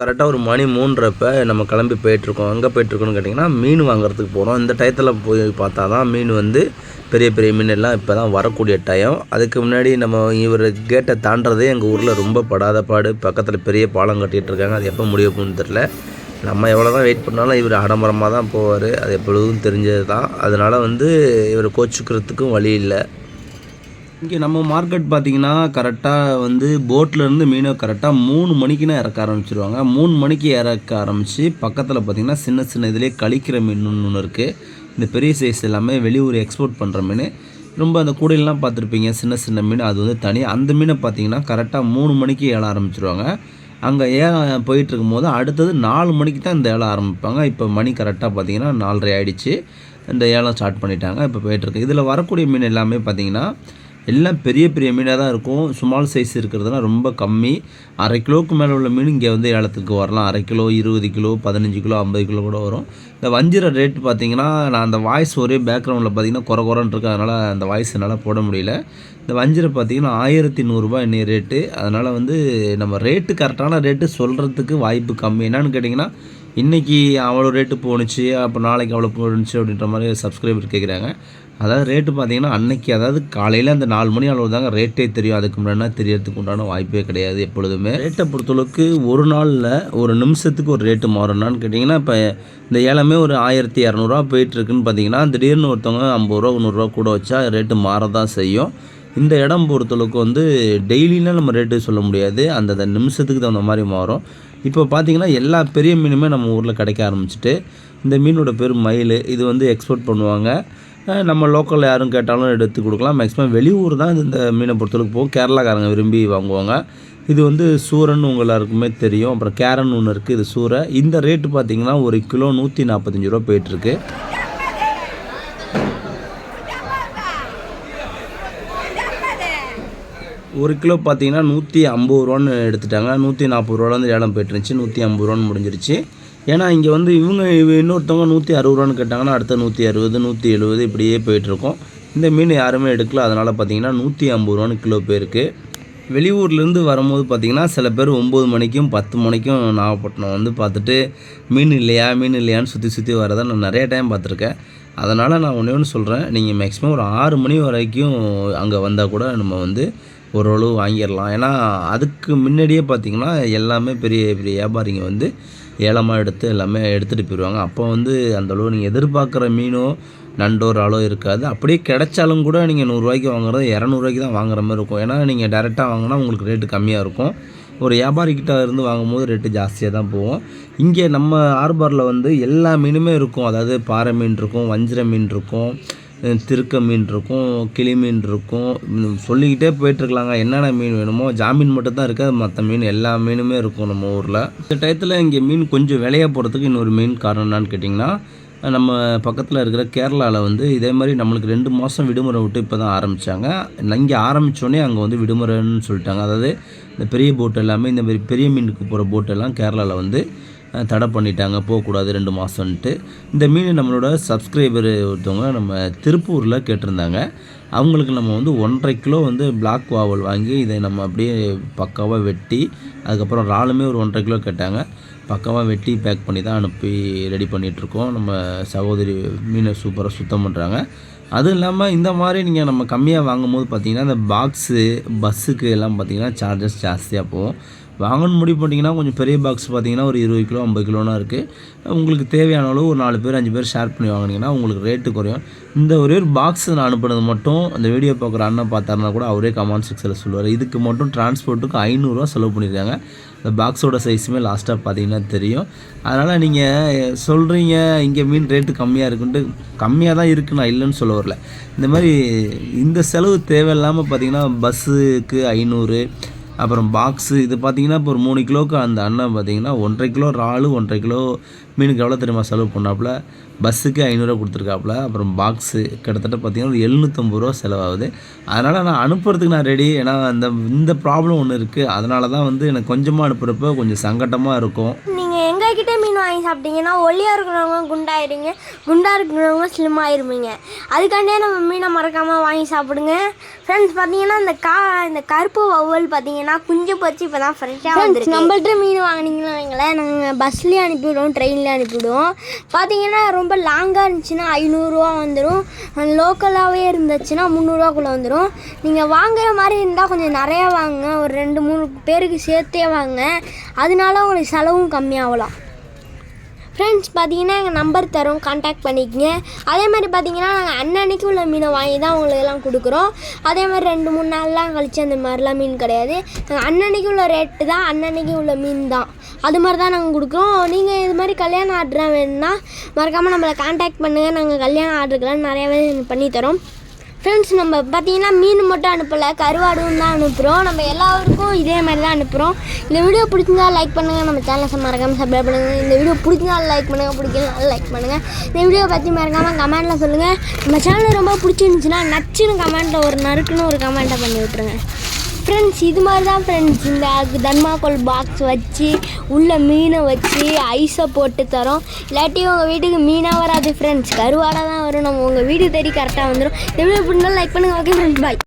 கரெக்டாக ஒரு மணி மூன்றப்ப நம்ம கிளம்பி போயிட்டுருக்கோம். எங்கே போயிட்டுருக்கோன்னு கேட்டிங்கன்னா மீன் வாங்குறதுக்கு போகிறோம் இந்த டயத்தில் போய் பார்த்தா தான் மீன் வந்து பெரிய பெரிய மீன் எல்லாம் இப்போ தான் வரக்கூடிய டயம் அதுக்கு முன்னாடி நம்ம இவர் கேட்டை தாண்டதே எங்கள் ஊரில் ரொம்ப படாத பாடு. பக்கத்தில் பெரிய பாலம் கட்டிகிட்டு இருக்காங்க. அது எப்போ முடிய போகணும்னு தெரில நம்ம எவ்வளோ தான் வெயிட் பண்ணாலும் இவர் ஆடம்பரமாக தான் போவார். அது எப்பொழுதும் தெரிஞ்சது தான் அதனால் வந்து இவர் கோச்சுக்கிறதுக்கும் வழி இல்லை. இங்கே நம்ம மார்க்கெட் பார்த்திங்கன்னா கரெக்டாக வந்து போட்லேருந்து மீனை கரெக்டாக மூணு மணிக்குன்னா இறக்க ஆரம்பிச்சிருவாங்க. மூணு மணிக்கு இறக்க ஆரம்பித்து பக்கத்தில் பார்த்திங்கன்னா சின்ன சின்ன இதுலேயே கழிக்கிற மீன் ஒன்று இருக்குது இந்த பெரிய சைஸ் எல்லாமே வெளியூர் எக்ஸ்போர்ட் பண்ணுற மீன். ரொம்ப அந்த கூடையெல்லாம் பார்த்துருப்பீங்க சின்ன சின்ன மீன். அது வந்து தனி. அந்த மீனை பார்த்தீங்கன்னா கரெக்டாக மூணு மணிக்கு ஏழ ஆரம்பிச்சிருவாங்க. அங்கே ஏன் போயிட்டுருக்கும் போது அடுத்தது நாலு மணிக்கு தான் இந்த ஏலம் ஆரம்பிப்பாங்க. இப்போ மணி கரெக்டாக பார்த்தீங்கன்னா நாலரை ஆயிடுச்சு. இந்த ஏலம் ஸ்டார்ட் பண்ணிட்டாங்க இப்போ போயிட்டுருக்கு. இதில் வரக்கூடிய மீன் எல்லாமே பார்த்தீங்கன்னா எல்லாம் பெரிய பெரிய மீனாக தான் இருக்கும். ஸ்மால் சைஸ் இருக்கிறதுலாம் ரொம்ப கம்மி. அரை கிலோவுக்கு மேலே உள்ள மீன் இங்கே வந்து ஏலத்துக்கு வரலாம். அரை கிலோ இருபது கிலோ பதினஞ்சு கிலோ ஐம்பது கிலோ கூட வரும். இந்த வஞ்சிர ரேட் பார்த்தீங்கன்னா நான் அந்த வாய்ஸ் ஒரே பேக்ரவுண்டில் பார்த்தீங்கன்னா குறை குறைன்னு இருக்கு. அதனால் அந்த வாய்ஸ் என்னால் போட முடியல. இந்த வஞ்சிரம் பார்த்தீங்கன்னா ஆயிரத்தி நூறுரூபா இன்னைய ரேட்டு அதனால் வந்து நம்ம ரேட்டு கரெக்டான ரேட்டு சொல்கிறதுக்கு வாய்ப்பு கம்மி. என்னன்னு கேட்டிங்கன்னா இன்றைக்கி அவ்வளோ ரேட்டு போணுச்சு அப்போ நாளைக்கு அவ்வளோ போணுச்சு அப்படின்ற மாதிரி சப்ஸ்கிரைபர் கேட்குறாங்க அதாவது ரேட்டு பார்த்தீங்கன்னா அன்னைக்கு அதாவது காலையில் அந்த நாலு மணி அளவு தாங்க ரேட்டே தெரியும். அதுக்கு முன்னாடி தெரியறதுக்கு உண்டான வாய்ப்பே கிடையாது எப்பொழுதுமே. ரேட்டை பொறுத்தளவுக்கு ஒரு நாளில் ஒரு நிமிஷத்துக்கு ஒரு ரேட்டு மாறணும்னு கேட்டிங்கன்னா இப்போ இந்த ஏலமே ஒரு ஆயிரத்தி இரநூறுவா போயிட்டுருக்குன்னு பார்த்தீங்கன்னா திடீர்னு ஒருத்தவங்க ஐம்பது ரூபா நூறுரூவா கூட வச்சா ரேட்டு மாறதான் செய்யும். இந்த இடம் பொறுத்தளவுக்கு வந்து டெய்லினால் நம்ம ரேட்டு சொல்ல முடியாது. அந்த நிமிஷத்துக்கு தகுந்த மாதிரி மாறும். இப்போ பார்த்தீங்கன்னா எல்லா பெரிய மீனுமே நம்ம ஊரில் கிடைக்க ஆரம்பிச்சிட்டு இந்த மீனோட பேர் மயில் இது வந்து எக்ஸ்போர்ட் பண்ணுவாங்க. நம்ம லோக்கலில் யாரும் கேட்டாலும் எடுத்து கொடுக்கலாம். மேக்ஸிமம் வெளியூர் தான் இந்த மீனை பொறுத்தளவுக்கு போகும். கேரளாக்காரங்க விரும்பி வாங்குவாங்க. இது வந்து சூரன் உங்கள் எல்லாருக்குமே தெரியும். அப்புறம் கேரன் ஒன்று இருக்குது இது சூரை. இந்த ரேட்டு பார்த்தீங்கன்னா ஒரு கிலோ நூற்றி நாற்பத்தஞ்சு ரூபா போயிட்டுருக்கு ஒரு கிலோ பார்த்தீங்கன்னா நூற்றி ஐம்பது ரூபான்னு எடுத்துட்டாங்க. நூற்றி நாற்பது ரூபாலேருந்து ஏலம் போயிட்டுருந்துச்சு. நூற்றி ஐம்பது ரூபான்னு முடிஞ்சிருச்சு. ஏன்னா இங்கே வந்து இவங்க இன்னொருத்தவங்க நூற்றி அறுபது ரூபான்னு கேட்டாங்கன்னா அடுத்த நூற்றி அறுபது நூற்றி எழுபது இப்படியே போயிட்டுருக்கோம். இந்த மீன் யாருமே எடுக்கல. அதனால் பார்த்தீங்கன்னா நூற்றி ஐம்பது ரூபான்னு கிலோ போயிருக்கு வெளியூர்லேருந்து வரும்போது பார்த்திங்கன்னா சில பேர் ஒம்பது மணிக்கும் பத்து மணிக்கும் நாகப்பட்டினம் வந்து பார்த்துட்டு மீன் இல்லையா? மீன் இல்லையான்னு சுற்றி சுற்றி வரதை நான் நிறைய டைம் பார்த்துருக்கேன். அதனால் நான் ஒன்றே ஒன்று சொல்கிறேன் நீங்கள் மேக்ஸிமம் ஒரு ஆறு மணி வரைக்கும் அங்கே வந்தால் கூட நம்ம வந்து ஓரளவு வாங்கிடலாம். ஏன்னா அதுக்கு முன்னாடியே பார்த்திங்கன்னா எல்லாமே பெரிய பெரிய வியாபாரிங்க வந்து ஏலமாக எடுத்து எல்லாமே எடுத்துகிட்டு போயிடுவாங்க அப்போ வந்து அந்தளவு நீங்கள் எதிர்பார்க்குற மீனோ நண்டோ இறாலோ இருக்காது. அப்படியே கிடைச்சாலும் கூட நீங்கள் நூறுரூவாய்க்கு வாங்குறது இரநூறுவாய்க்கு தான் வாங்குற மாதிரி இருக்கும். ஏன்னா நீங்கள் டேரெக்டாக வாங்கினா உங்களுக்கு ரேட்டு கம்மியாக இருக்கும். ஒரு வியாபாரிக்கிட்ட இருந்து வாங்கும்போது ரேட்டு ஜாஸ்தியாக தான் போகும். இங்கே நம்ம ஆர்பாரில் வந்து எல்லா மீனுமே இருக்கும். அதாவது பாறை மீன் இருக்கும் வஞ்சிர மீன் இருக்கும். திருக்க மீன் இருக்கும் கிளி மீன் இருக்கும். சொல்லிக்கிட்டே போயிட்டுருக்கலாங்க. என்னென்ன மீன் வேணுமோ ஜாமீன் மட்டும் தான் இருக்காது மற்ற மீன் எல்லா மீனுமே இருக்கும் நம்ம ஊரில். இந்த டயத்தில் இங்கே மீன் கொஞ்சம் விலையாக போகிறதுக்கு இன்னொரு மீன் காரணம் என்னான்னு கேட்டிங்கன்னா நம்ம பக்கத்தில் இருக்கிற கேரளாவில் வந்து இதே மாதிரி நம்மளுக்கு ரெண்டு மாதம் விடுமுறை விட்டு இப்போ தான் ஆரம்பித்தாங்க இங்கே ஆரம்பித்தோடனே அங்கே வந்து விடுமுறைன்னு சொல்லிட்டாங்க. அதாவது இந்த பெரிய போட் எல்லாமே இந்த மாதிரி பெரிய மீனுக்கு போகிற போட்டெல்லாம் கேரளாவில் வந்து தடை பண்ணிட்டாங்க போகக்கூடாது ரெண்டு மாதம்ன்ட்டு இந்த மீன் நம்மளோட சப்ஸ்கிரைபர் ஒருத்தவங்க நம்ம திருப்பூரில் கேட்டிருந்தாங்க. அவங்களுக்கு நம்ம வந்து ஒன்றரை கிலோ வந்து பிளாக் வாவல் வாங்கி இதை நம்ம அப்படியே பக்காவாக வெட்டி அதுக்கப்புறம் இறாலுமே ஒரு ஒன்றரை கிலோ கேட்டாங்க. பக்காவாக வெட்டி பேக் பண்ணி தான் அனுப்பி ரெடி பண்ணிகிட்ருக்கோம் நம்ம சகோதரி மீனை சூப்பராக சுத்தம் பண்ணுறாங்க அதுவும் இல்லாமல் இந்த மாதிரி நீங்கள் நம்ம கம்மியாக வாங்கும்போது பார்த்தீங்கன்னா இந்த பாக்ஸு பஸ்ஸுக்கு எல்லாம் பார்த்தீங்கன்னா சார்ஜஸ் ஜாஸ்தியாக போகும். வாங்கணும்னு முடிவு பண்ணிங்கன்னா கொஞ்சம் பெரிய பாக்ஸ் பார்த்தீங்கன்னா ஒரு இருபது கிலோ ஐம்பது கிலோனா இருக்குது உங்களுக்கு தேவையான அளவு ஒரு நாலு பேர் அஞ்சு பேர் ஷேர் பண்ணி வாங்கினீங்கன்னா உங்களுக்கு ரேட்டு குறையும். இந்த ஒரே ஒரு பாக்ஸ் நான் அனுப்புனது மட்டும் அந்த வீடியோ பார்க்குற அண்ணன் பார்த்தாருனா கூட அவரே கமெண்ட் செக்ஷனில் சொல்லுவார். இதுக்கு மட்டும் டிரான்ஸ்போர்ட்டுக்கு ஐநூறுரூவா செலவு பண்ணியிருக்காங்க. இந்த பாக்ஸோட சைஸுமே லாஸ்ட்டாக பார்த்தீங்கன்னா தெரியும். அதனால் நீங்கள் சொல்கிறீங்க இங்கே மீன் ரேட்டு கம்மியாக இருக்குன்ட்டு கம்மியாக தான் இருக்குது நான் இல்லைன்னு சொல்ல வரல. இந்த மாதிரி இந்த செலவு தேவையில்லாமல் பார்த்தீங்கன்னா பஸ்ஸுக்கு ஐநூறு அப்புறம் பாக்ஸு இது பார்த்தீங்கன்னா இப்போ ஒரு மூணு கிலோவுக்கு அந்த அண்ணன் பார்த்தீங்கன்னா ஒன்றரை கிலோ இறாலு ஒன்றரை கிலோ மீனுக்கு எவ்வளோ தெரியுமா செலவு பண்ணாப்புல? பஸ்ஸுக்கு ஐநூறுரூவா கொடுத்துருக்காப்புல. அப்புறம் பாக்ஸு கிட்டத்தட்ட பார்த்தீங்கன்னா ஒரு எழுநூற்றம்பது ரூபா செலவாகுது. அதனால் நான் அனுப்புறதுக்கு நான் ரெடி ஏன்னா அந்த இந்த ப்ராப்ளம் ஒன்று இருக்குது அதனால தான் வந்து எனக்கு கொஞ்சமாக அனுப்புகிறப்ப கொஞ்சம் சங்கட்டமாக இருக்கும். நீங்கள் எங்ககிட்ட மீன் வாங்கி சாப்பிட்டீங்கன்னா ஒல்லியாக இருக்கிறவங்க குண்டாயிருங்க குண்டாக இருக்கிறவங்க ஸ்லிம் ஆயிருவீங்க அதுக்காண்டியே நம்ம மீனை மறக்காமல் வாங்கி சாப்பிடுங்க. ஃப்ரெண்ட்ஸ் பார்த்தீங்கன்னா இந்த கா இந்த கருப்பு வவ்வல் பார்த்தீங்கன்னா குஞ்சு பொறிச்சு இப்போ தான் ஃப்ரெஷ்ஷாக வந்து நம்மள்ட்ட மீன் வாங்கினீங்கன்னா வைங்களேன். நாங்கள் பஸ்லேயே அனுப்பிவிடுவோம் ட்ரெயின்லேயே அனுப்பிவிடுவோம். பார்த்தீங்கன்னா ரொம்ப லாங்காக இருந்துச்சுன்னா ஐநூறுரூவா வந்துடும் லோக்கலாகவே இருந்துச்சுன்னா முந்நூறுவாக்குள்ளே வந்துடும் நீங்கள் வாங்குற மாதிரி இருந்தால் கொஞ்சம் நிறையா வாங்குங்க. ஒரு ரெண்டு பேருக்கு சேர்த்தே வாங்க. அதனால உங்களுக்கு செலவும் கம்மியாகலாம். ஃப்ரெண்ட்ஸ் பார்த்தீங்கன்னா எங்கள் நம்பர் தரோம். காண்டாக்ட் பண்ணிக்கங்க. அதே மாதிரி பார்த்தீங்கன்னா நாங்கள் அன்னன்னைக்கு உள்ள மீனை வாங்கி தான் உங்களுக்கெல்லாம் கொடுக்குறோம். அதே மாதிரி ரெண்டு மூணு நாள்லாம் கழிச்சு அந்த மாதிரிலாம் மீன் கிடையாது. நாங்கள் அன்னன்னைக்கு உள்ள ரேட்டு தான். அன்னன்னைக்கு உள்ள மீன் தான். அது மாதிரி தான் நாங்கள் கொடுக்குறோம். நீங்கள் இது மாதிரி கல்யாண ஆர்டர்லாம் வேணும்னா மறக்காமல் நம்மளை காண்டாக்ட் பண்ணுங்கள் நாங்கள் கல்யாண ஆர்டருக்கெல்லாம் நிறையாவே பண்ணி தரோம். ஃப்ரெண்ட்ஸ் நம்ம பார்த்தீங்கன்னா மீன் மட்டும் அனுப்பலை கருவாடும் தான் அனுப்புகிறோம் நம்ம எல்லாருக்கும் இதே மாதிரி தான் அனுப்புகிறோம் இந்த வீடியோ பிடிச்சிருந்தா லைக் பண்ணுங்கள் நம்ம சேனலை மறக்காமல் சப்ஸ்கிரைப் பண்ணுங்கள் இந்த வீடியோ பிடிச்சிருந்தாலும் லைக் பண்ணுங்கள் பிடிக்கலனாலும் லைக் பண்ணுங்கள் இந்த வீடியோ பற்றி மறக்காமல் கமெண்ட்டில் சொல்லுங்கள் நம்ம சேனல் ரொம்ப பிடிச்சிருந்துச்சுன்னா நச்சுன்னு கமெண்ட்டில் ஒரு நறுக்குன்னு ஒரு கமெண்ட்டை பண்ணி விட்ருங்க ஃப்ரெண்ட்ஸ் இது மாதிரி தான் ஃப்ரெண்ட்ஸ் இந்த தர்மாக்கோல் பாக்ஸ் வச்சு உள்ளே மீனை வச்சு ஐஸை போட்டு தரோம். இல்லாட்டி உங்கள் வீட்டுக்கு மீனாக வராது ஃப்ரெண்ட்ஸ் கருவாடாக தான் வரும். நம்ம உங்கள் வீடு தேடி கரெக்டாக வந்துடும் இந்த வீடியோ பிடிச்சா லைக் பண்ணுங்கள் ஓகே ஃப்ரெண்ட்ஸ் பாய்